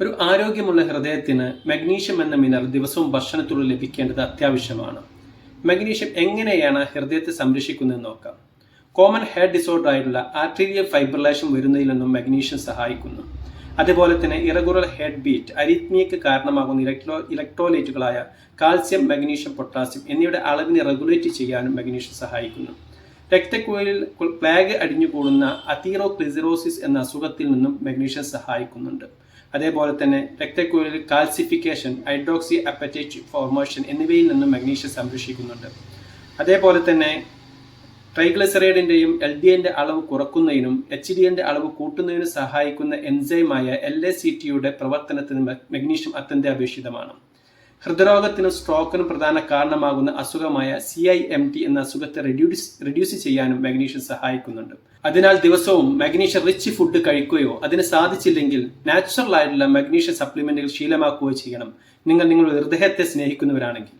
ഒരു ആരോഗ്യമുള്ള ഹൃദയത്തിന് മഗ്നീഷ്യം എന്ന മിനറൽ ദിവസവും ഭക്ഷണത്തിലൂടെ ലഭിക്കേണ്ടത് അത്യാവശ്യമാണ്. മഗ്നീഷ്യം എങ്ങനെയാണ് ഹൃദയത്തെ സംരക്ഷിക്കുന്നത് നോക്കാം. കോമൺ ഹെഡ് ഡിസോർഡർ ആയിട്ടുള്ള ആർട്ടീരിയൽ ഫൈബ്രലേഷൻ വരുന്നതിൽ നിന്നും മഗ്നീഷ്യം സഹായിക്കുന്നു. അതുപോലെ തന്നെ ഇറഗുറൽ ഹെഡ് ബീറ്റ് അരിത്മിയക്ക് കാരണമാകുന്ന ഇലക്ട്രോ ഇലക്ട്രോലൈറ്റുകളായ കാൽസ്യം മഗ്നീഷ്യം പൊട്ടാസ്യം എന്നിവയുടെ അളവിനെ റെഗുലേറ്റ് ചെയ്യാനും മഗ്നീഷ്യം സഹായിക്കുന്നു. രക്തക്കുഴലിൽ പ്ലാഗ് അടിഞ്ഞുകൂടുന്ന അതീറോക്ലിസിറോസിസ് എന്ന അസുഖത്തിൽ നിന്നും മഗ്നീഷ്യം സഹായിക്കുന്നുണ്ട്. അതേപോലെ തന്നെ രക്തക്കുഴലിൽ കാൽസിഫിക്കേഷൻ ഹൈഡ്രോക്സി അപ്പറ്റൈറ്റ് ഫോർമേഷൻ എന്നിവയിൽ നിന്നും മഗ്നീഷ്യം സംരക്ഷിക്കുന്നുണ്ട്. അതേപോലെ തന്നെ ട്രൈഗ്ലിസറൈഡിന്റെയും എൽ ഡി എന്റെ അളവ് കുറക്കുന്നതിനും എച്ച് ഡി എന്റെ അളവ് കൂട്ടുന്നതിനും സഹായിക്കുന്ന എൻസൈമായ എൽ എ സി ടിയുടെ പ്രവർത്തനത്തിന് മഗ്നീഷ്യം അത്യന്താപേക്ഷിതമാണ്. ഹൃദയരോഗത്തിനും സ്ട്രോക്കിനും പ്രധാന കാരണമാകുന്ന അസുഖമായ സി ഐ എം ടി എന്ന അസുഖത്തെ റെഡ്യൂസ് റെഡ്യൂസ് ചെയ്യാനും മാഗ്നീഷ്യം സഹായിക്കുന്നുണ്ട്. അതിനാൽ ദിവസവും മാഗ്നീഷ്യം റിച്ച് ഫുഡ് കഴിക്കുകയോ അതിന് സാധിച്ചില്ലെങ്കിൽ നാച്ചുറൽ ആയിട്ടുള്ള മാഗ്നീഷ്യം സപ്ലിമെന്റുകൾ ശീലമാക്കുകയോ ചെയ്യണം. നിങ്ങൾ നിങ്ങളുടെ ഹൃദയത്തെ സ്നേഹിക്കുന്നവരാണെങ്കിൽ.